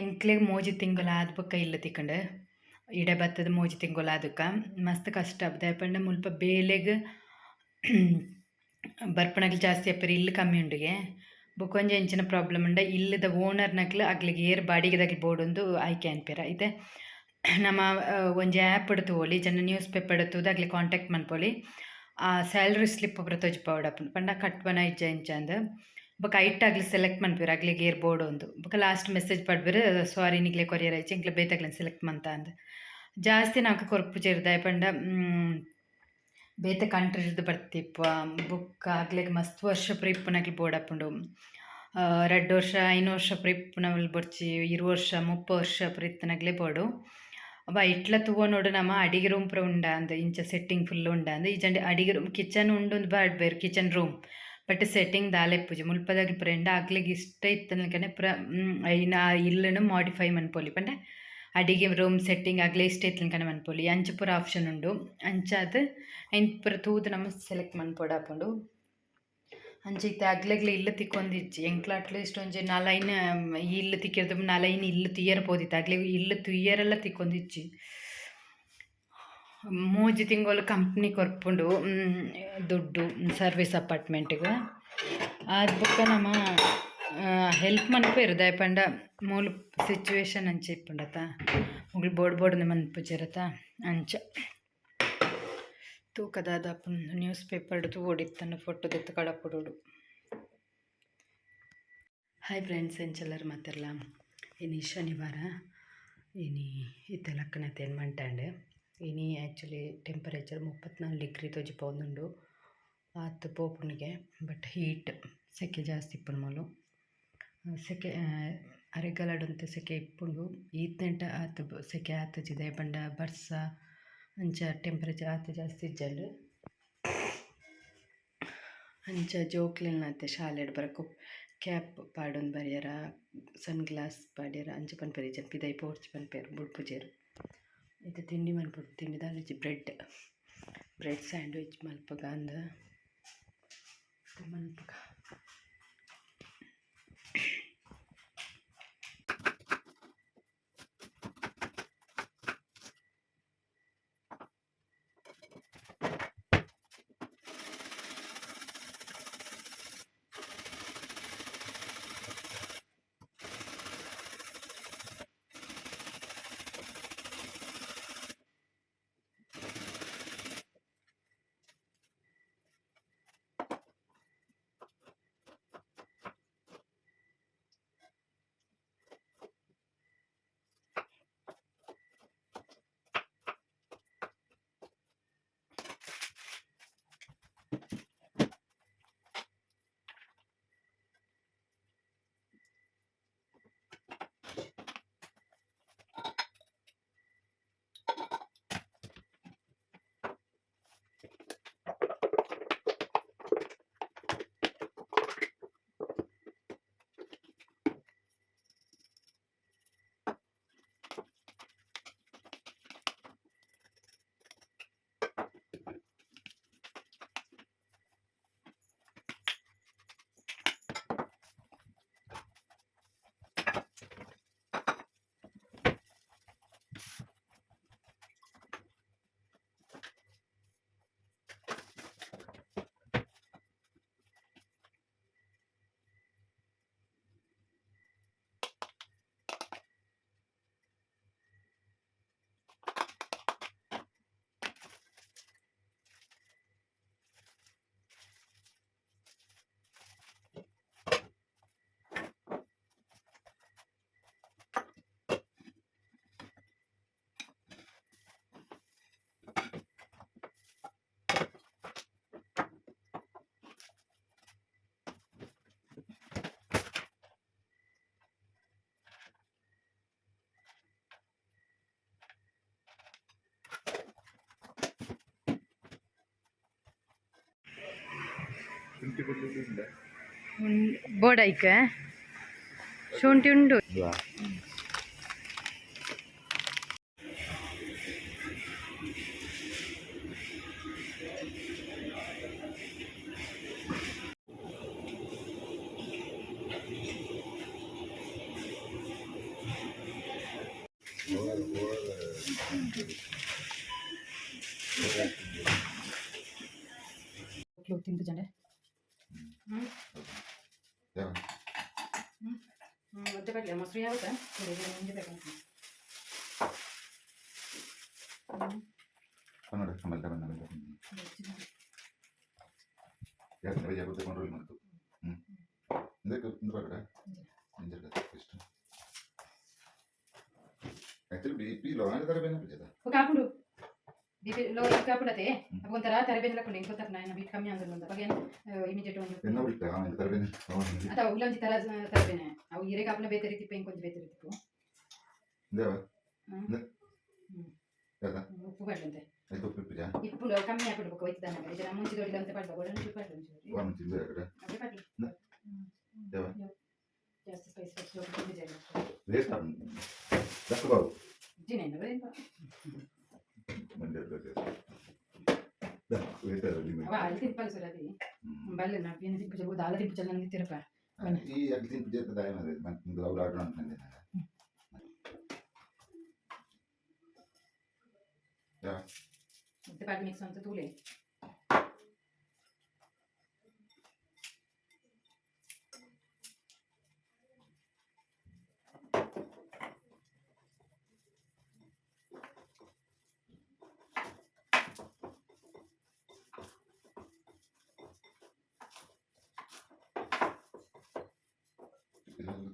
ಎಂಕ್ಲೆಗ್ ಮೋಜಿ ತಿಂಗಳು ಆದ್ ಬೊಕ್ಕ ಇಲ್ಲ ತಿಕ್ಕಂಡು ಇಡೆ ಬತ್ತದ ಮೋಜಿ ತಿಂಗಳು ಆದುಕ ಮಸ್ತ್ ಕಷ್ಟ ಆಗ್ತದೆ ಪಂಡ ಮುಲ್ಪ ಬೇಲೆಗ್ ಬರ್ಪಣಕ್ಲು ಜಾಸ್ತಿ ಆಪೆರ್ ಇಲ್ಲು ಕಮ್ಮಿ ಉಂಡುಗೆ ಬೊಕೊಂಜಿ ಎಂಚಿನ ಪ್ರಾಬ್ಲಮ್ ಉಂಡ ಇಲ್ಲದ ಓನರ್ನಕ್ಲು ಅಗ್ಲಿಗೆ ಏರ್ ಬಾಡಿಗೆದಕ್ಲು ಬೋಡೊಂದು ಆಯ್ಕೆ ಅನ್ಪೆರ ಐತೆ ನಮ್ಮ ಒಂಜಿ ಆ್ಯಪ್ ಇಡ್ತು ಹೋಲಿ ಜನ ನ್ಯೂಸ್ ಪೇಪರ್ ತೂದು ಅಗ್ಲಿ ಕಾಂಟ್ಯಾಕ್ಟ್ ಮಾಡ್ಕೊಳ್ಳಿ ಆ ಸ್ಯಾಲ್ರಿ ಸ್ಲಿಪ್ ಪೂರ ತೋಜ್ಪಾವೊಡಪುಂಡು ಪಂಡ ಕಟ್ವನ ಇಜ್ಜ ಇಂಚ ಬೊಕ ಐಟ್ ಅಕ್ಲೆ ಸೆಲೆಕ್ಟ್ ಮನ್ಪೆರ್ ಗೇರ್ ಏರ್ ಒಂದು. ಬೊಕ ಲಾಸ್ಟ್ ಮೆಸೇಜ್ ಪಡ್ಬೆರ್ ಸಾರಿ ನಿಗ್ಲೆ ಕೊರಿಯರ್ ಆಯ್ತು ಎಂಕ್ಲೆ ಬೇತಕ್ಲೆನ್ ಸೆಲೆಕ್ಟ್ ಮಂತ ಅಂದ. ಜಾಸ್ತಿ ನಾಕ್ ಕೊರ್ಪುಜೆರ್ ದಾಯೆ ಪಂಡ ಬೇತೆ ಕಂಟ್ರಿಡ್ದ್ ಬರ್ತಿಪ್ಪ, ಬುಕ್ ಅಕ್ಲೆಗ್ ಮಸ್ತ್ ವರ್ಷ ಪ್ರಿಪ್ಪನಾಗ್ಲಿ ಬೋರ್ಡ್ ಬೋಡಾಪುಂಡು ರಡ್ಡ್ ವರ್ಷ, ಐನು ವರ್ಷ ಪ್ರಿಪ್ಪನಲ್ಲಿ ಬರ್ಚಿ ಇರು ವರ್ಷ, ಮುಪ್ಪ ವರ್ಷ ಪ್ರಿತ್ತನಾಗ್ಲೇ ಬೋರ್ಡು. ಅವ ಇಟ್ಲ ತೂವೊನೊಡು ನಮ ಅಡಿಗೆ ರೂಮ್ ಪೂರ ಉಂಡ ಅಂದ್ ಇಂಚ ಸೆಟ್ಟಿಂಗ್ ಫುಲ್ ಉಂಡ ಅಂದ್ ಇಜಂಡೆ ಅಡಿಗೆ ರೂಮ್, ಕಿಚನ್ ಉಂಡು ಬಾಡ್ ಬೇರ್ ಕಿಚನ್ ರೂಮ್. ಬಟ್ ಸೆಟ್ಟಿಂಗ್ ದಾಲೆಪ್ಪುಜಿ ಮುಲ್ಪದಾಗ್ಲಿ ಪೂರ ಎಂಡ ಅಕ್ಲೆಗ್ ಇಷ್ಟ ಇತ್ತನಕನೆ ಪೂರ ಐನ ಆ ಇಲ್ಲುನು ಮಾಡಿಫೈ ಮನ್ಪೊಲಿ. ಪಂಡ ಅಡಿಗೆ ರೂಮ್ ಸೆಟ್ಟಿಂಗ್ ಆಗಲಿ ಇಷ್ಟ ಇತ್ತನಕನೆ ಮನ್ಪೊಲಿ. ಅಂಚ ಪೂರ ಆಪ್ಷನ್ ಉಂಡು. ಅಂಚಾದ್ ಐನ್ ಪೂರ ತೂದು ನಮ್ಮ ಸೆಲೆಕ್ಟ್ ಮನ್ಪೊಡಾಪುಂಡು ಅಂಚ ಇತ್ತೆ ಅಕ್ಲೆಗ್ಲ ಇಲ್ಲ ತಿಕ್ಕೊಂದಿಜ್ಜಿ ಎಂಕ್ಲ ಅಟ್ಲೀಸ್ಟ್ ಒಂಜಿ ನಲೈನ್ ಇಲ್ಲು ತಿಕ್ಕಿರ್ದು ನಲೈನ್ ಇಲ್ಲ ತುಯ್ಯರ್ ಪೋದಿತ್ತ. ಅಕ್ಲೆಗ್ ಇಲ್ಲ ತುಯ್ಯರೆಲ್ಲ ತಿಕ್ಕೊಂದಿಜ್ಜಿ ಮೂಜಿ ತಿಂಗಳು ಕಂಪ್ನಿ ಕೊರ್ಪುಂಡು ದುಡ್ಡು ಸರ್ವಿಸ್ ಅಪಾರ್ಟ್ಮೆಂಟ್ಗ್. ಅದು ಬುಕ್ಕ ನಮ ಹೆಲ್ಪ್ ಮನಪು ದಾಯೆ ಪಂಡ ಮೂಲು ಸಿಚುವೇಶನ್ ಅಂಚ ಇಪ್ಪುಂಡತ. ಬೋರ್ಡ್ ಬೋಡ್ ಬೋಡ್ಂದ್ ಮನ್ಪುಜೆರತ ಅಂಚ. ತೂಕದಾದ ನ್ಯೂಸ್ ನ್ಯೂಸ್ ಪೇಪರ್ಡ್ ಓಡಿತ್ತನ್ನು ಫೊಟೊ ದೆತ್ತ್ ಕಳಪುಡುಡು ಹಾಯ್ ಫ್ರೆಂಡ್ಸ್ ಎಂಚೆಲ್ಲರು ಮಾತೆರ್ಲ ಇನಿ ಶನಿವಾರ? ಇನಿ ಇತ್ತೆ ಲಕ್ಕನತೆ ಮಂಟಾಂಡ್? ಇನಿ ಆಕ್ಚುಲಿ ಟೆಂಪರೇಚರ್ ಮುಪ್ಪತ್ನಾಲ್ಕು ಡಿಗ್ರಿ ತೋಜಿ ಪೋವೊಂದುಂಡು ಆತ್ ಪೋಪುನಿಗೆ ಬಟ್ ಹೀಟ್ ಸೆಕೆ ಜಾಸ್ತಿ ಇಪ್ಪುನು ಮೂಲು ಸೆಕೆ ಅರೆಗಲಡುಂತ ಸೆಕೆ ಇಪ್ಪುಂಡು ಈತ್ನೆಂಟ ಆತ್ ಸೆಕೆ ಆತಜಿದೆ ಪಂಡ ಬರ್ಸ ಅಂಚ ಟೆಂಪರೇಚರ್ ಆತ್ ಜಾಸ್ತಿ ಇಜ್ಜಂಡ್ ಅಂಚ ಜೋಕ್ಲೆನ್ ಶಾಲೆಡ್ ಬರಕು ಕ್ಯಾಪ್ ಪಾಡೊಂದು ಬರ್ಯರ ಸನ್ ಗ್ಲಾಸ್ ಪಾಡ್ಯರ ಅಂಚ ಪನ್ಪೆರ್ ಪಿದೈ ಪೋರ್ಚ್ ಪನ್ಪೆರ್ ಬುಡ್ಪುಜೆರ್ ಇದು ತಿಂಡಿ ಮನ್ಪುಡು ತಿಂಡಿ ದಾಲ ಬ್ರೆಡ್. ಬ್ರೆಡ್ ಸ್ಯಾಂಡ್ವಿಚ್ ಮಲ್ಪಗ ಅಂದ ಮಲ್ಪಗ ಬೋಡೈಕ ಶುಂಠಿ ಉಂಡು ತಿಂದು ಜನ ಹ್ಞೂ ಯಾವ ಹ್ಞೂ ಒದ್ದೆ ಬರಲಿ ಮೊಸರು ಯಾವ್ದಾ ಸರಿ ಇದು ನಿಮಗೆ ಬೇಕಂತ ಕನ್ನಡ ಕಮಲ್ ಕಮಲ್ ಕಮಲ್ ಯಾಕೆ ರಜೆ ಆಗುತ್ತೆ ಕಂಟ್ರೋಲ್ ಮಾಡ್ತು ಹ್ಞೂ ಇದಕ್ಕೆ ಇಂದ ಬರಬೇಡ ಇಂಜರ್ ಇಷ್ಟು ಆ್ಯಕ್ಚುಲಿ ಬಿ ಪಿ ಲೋ ಅಂದರೆ ತರ ಬೇನೆ ಬಿಡ್ತದ ఒక అప్పుడు బీపీ లో ఇంకా ಒಂಥರ ತರಬೇಂದ್ರ ಕೊಡಿ ಗೊತ್ತಾಗ ನಾನು ಬಿಟ್ಕಮ್ಮಿ ಅಂದ್ರೆ ಒಂದು ಬಗ್ಗೆ ಇಮಿಡಿಯೇಟ್ ಒಂದು ಎನ್ನ ಬಿಡ್ತಾ ಆಮೇಲೆ ತರಬೇನೆ ಅಥವಾ ಉಲ್ಲೊಂದು ತರ ತರಬೇನೆ ಅವು ಇರೇಗ ಅಪ್ಪನ ಬೇತೆ ರೀತಿ ಪೇಂಕ್ ಒಂದು ಬೇತೆ ರೀತಿ ದೇವ ಉಪ್ಪು ಬೇಡಂತೆ ಇಪ್ಪು ಕಮ್ಮಿ ಹಾಕಿಡ್ಬೇಕು ಒಯ್ತಿದ್ದಾನೆ ಇದರ ಮುಂಚೆ ದೊಡ್ಡ ಅಂತ ಪಡ್ಬೇಕು ಒಳ್ಳೆ ಮುಂಚೆ ಪಡ್ಬೇಕು ದೇವ ಜಾಸ್ತಿ ಸ್ಪೈಸ್ ಹೆಚ್ಚು ಜಿನೇನು ಈ ಅಗ್ಲಿ ತಿಂದು ಜೊತೆ ದಾಯ ಮಾಡಿದೆ ಮತ್ತೆ ಅವ್ರು ಆರ್ಡರ್ ಅನ್ಕೊಂಡೆ ನಾನು ಮತ್ತೆ ಪಾಟಿ ಮಿಕ್ಸ್ ಅಂತ ತೂಲೆ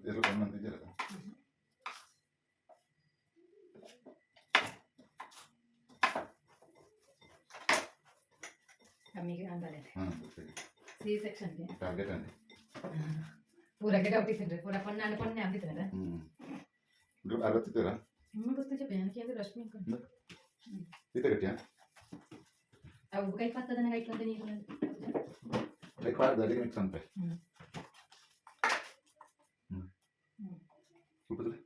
itu kan nanti aja kan అమ్మకి అందలేదు సి సెక్షన్ టార్గెట్ అండి పూర గడ ఒకటి పూర పన్నాడు పన్నే అందితున్నదా ఇప్పుడు అరవత్తిరా అమ్మ గుర్తు చెప్పాను అది రష్మి ఈత కట్టియా ಅವು ಕೈ ಪಾತದನ್ನ ಕೈಕೊಂಡ ನೀರು ಕೈ ಪಾತದಲ್ಲಿ ಸಂತೆ Empezaré.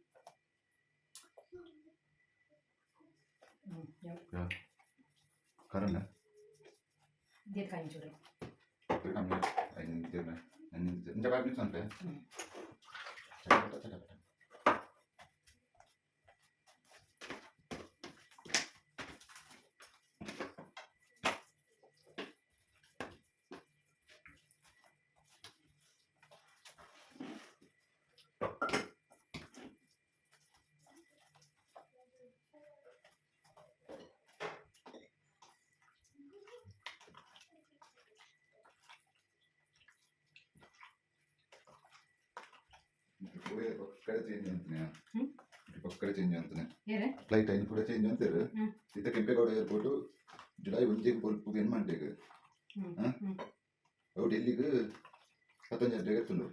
Ja. Karan na. Diyet kain chura. Kaya kami na. Ay, hindi na. Ang jabat ni Sanpe. Jabat, jabat, jabat. ಅಂತಾನೆ ಹ್ಮ್? ಪಕ್ಕಡೆ ಚೇಂಜ್ ಅಂತಾನೆ ಏರೆ ಫ್ಲೈಟ್ ಐನು ಕೂಡ ಚೇಂಜ್ ಹ್ಮ್. ಇತ್ತ ಕೆಂಪೇಗೌಡ ಏರ್ಪೋರ್ಟ್ ಜುಲೈ ಒಂದಿಗೆ ಪೊಲ್ಪುಗೆ ಏನು? ಹ್ಮ್ ಅವು ಡೆಲ್ಲಿಗೆ ಹತ್ತೊಂದು ಗಂಟೆಗೆ ಎತ್ತುಂಡು.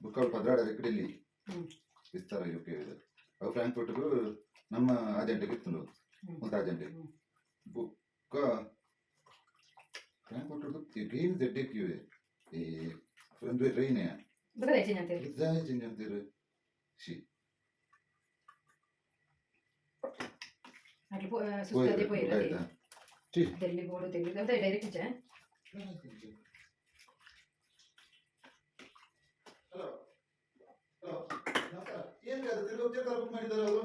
ಬುಕ್ ಪದ್ರಾಡಕ್ಕೆ ಡೆಲ್ಲಿ. ವಿಸ್ತಾರ ಯು ಕೆ ಅವು ಫ್ರಾಂಕ್ಫರ್ಟ್ಗೂ ನಮ್ಮ ಅಜೆಂಟಿಗೆ ಇತ್ತುಂಡು ಹ್ಮ್. ಒಂದು ಅಜೆಂಟಿಗೆ ಹ್ಮ್. ಬುಕ್ಕ ಫ್ರಾಂಕ್ಫರ್ಟ್ದು ಗೇನ್ ಜಡ್ಡೆ ಕ್ಯೂವೆ ಈ ಒಂದು ಟ್ರೈನೇ ಬಗದ ಹೆಚ್ಚಿನ ಅಂತ ಹೇಳಿ ಇದ್ದಾನೆ ಚೇಂಜ್ ಅಂತೀರು ಶಿ ಅಟ್ಲು ಸುಸ್ತದೆ ಪೋಯಿರ ಆಯ್ತಾ ಡೆಲ್ಲಿ ಬೋರ್ಡು ತೆಗೆದು ಅಂತ ಡೈರೆಕ್ಟ್ ಇಚ್ಚೆ ಹಲೋ ಹಲೋ ನಮಸ್ಕಾರ ಏನ್ರಿ ಅದು ತಿರುಗಿ ಹೋಗ್ತಿರ್ತಾರೆ ಬುಕ್ ಮಾಡಿದ್ದಾರೆ ಅವರು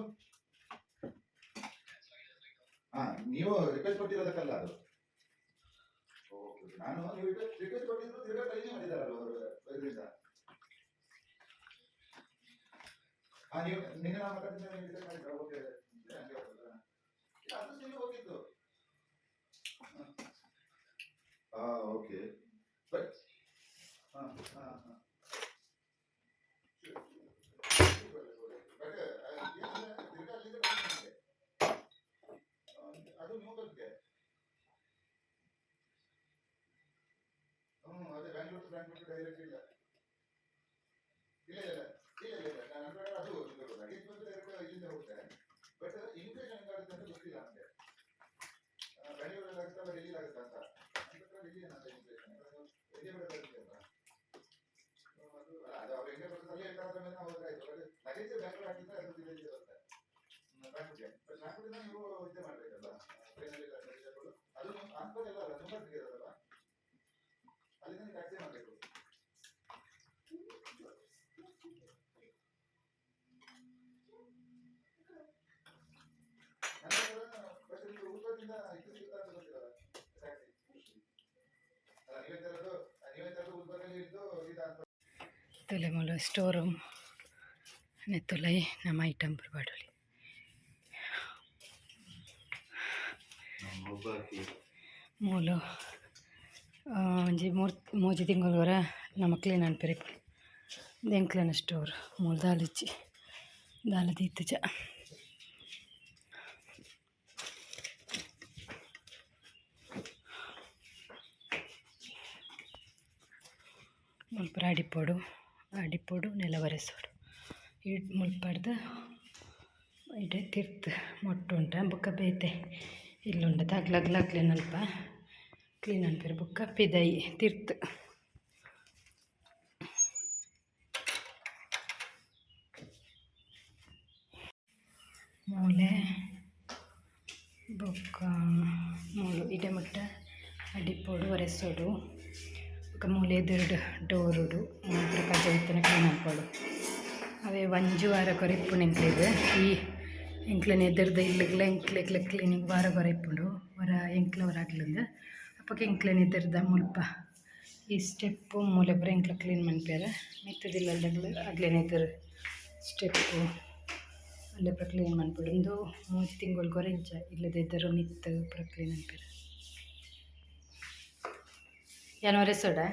ಹಾ ನೀವು ರಿಕ್ವೆಸ್ಟ್ ಕೊಟ್ಟಿರೋದಕ್ಕಲ್ಲ ಅದು ಓಕೆ ನಾನು ನೀವು ರಿಕ್ವೆಸ್ಟ್ ಕೊಟ್ಟಿದ್ರು ತಿರ್ಗಾ ಕೈನೇ ಮಾಡಿದಾರಲ್ಲ ಅವರು ಇದರಿಂದ ಓಕೆ ಹಂಗೆ ಹೋಗ್ತದಾ? ಇಲ್ಲ, ಅದು ನೀವು ಹೋಗಿದ್ದು ಹಾ ಓಕೆ ಬಟ್ ಹಾ ಹಾ ಹಾ ಅದು ನೀವು ಬಗ್ಗೆ ಹ್ಞೂ ಅದೇ ಬ್ಯಾಂಗ್ಳೂರ್ ಟು ಬ್ಯಾಂಗ್ಳೂರ್ ಡೈರೆಕ್ಟ್ ಇಲ್ಲ ಇಲ್ಲ ಇಲ್ಲ ಇಲ್ಲ ಇಲ್ಲ ತುಲೆ ಮೂಲ ಸ್ಟೋರ್ ರೂಮ್ ನೆತ್ತುಲೈ ನಮ್ಮ ಐಟಮ್ ಬರ್ಬಾಡಲಿ ಮೂಲು ಒಂಜಿ ಮೂರ್, ಮೂಜಿ ತಿಂಗಳ ನಮ್ಮ ಕ್ಲೀನ್ ಅನ್ಪೆರಿ ಎಂಕ್ಲನ ಸ್ಟೋರ್ ಮೂಲು ದಾಲಿಚ್ಚಿ ದಾಲ ಮುಲ್ಪರ ಅಡಿಪೋಡು ಅಡಿಪೋಡು ನೆಲ ಒರೆಸೋಡು ಇಡ್ ಮುಲ್ಪಡ್ದು ಇಡೆ ತಿರ್ತ್ ಮೊಟ್ಟು ಉಂಟ. ಬುಕ್ಕ ಬೇತೆ. ಇಲ್ಲುಂಡ ತಗ್ಲಗ್ಲ ನಲ್ಪ ಕ್ಲೀನ್ ಅಂತಾರೆ ಬುಕ್ಕ. ಪಿದೈ ತಿರ್ತ್ ಮೂಲೆ ಬುಕ್ಕ ಮೂಲು ಇಡೆ ಮುಟ್ಟ ಅಡಿಪೋಡು ಒರೆಸೋಡು. ಬೊಕ್ಕ ಮೂಲೆ ಎದುರುಡು ಡೋರುಡು ಕಜ ಇತ್ತನ ಕ್ಲೀನ್ ಹಾಕೋಡು ಅವೇ ಒಂಜು ವಾರ ಕೊರೆಪ್ಪು ನಿಂತಿದೆ ಈ ಎಂಕ್ಲೆನ ಎದುರ್ದ ಇಲ್ಲಿಗ್ಲ ಎಂಕ್ಲೆಗ್ಲ ಕ್ಲೀನಿಂಗ್ ವಾರ ಕೊರಿಪ್ಪುಂಡು ವರ ಎಂಕ್ಲ ವರ ಆಗ್ಲಿಂದ ಅಪ್ಪಕ್ಕೆ ಎಂಕ್ಲೆನ ಎದುರ್ದ ಮುಲ್ಪ. ಈ ಸ್ಟೆಪ್ಪು ಮೂಲೆ ಪೂರ ಎಂಕ್ಲ ಕ್ಲೀನ್ ಮನ್ಪೇರ ಮಿತ್ತದಿಲ್ಲದಾಗ್ಲ ಆಗ್ಲೇನ ಎದುರು ಸ್ಟೆಪ್ಪು ಅಲ್ಲೇ ಪುರ ಕ್ಲೀನ್ ಮಾಡ್ಬಿಡು ಒಂದು ಮೂಜಿ ತಿಂಗಳು ಕೊರೆಂಚ ಇಲ್ಲದ ಎದುರು ಮಿತ್ತು ಪೂರ ಕ್ಲೀನ್ ഞാൻ ഒരേ ഇടാം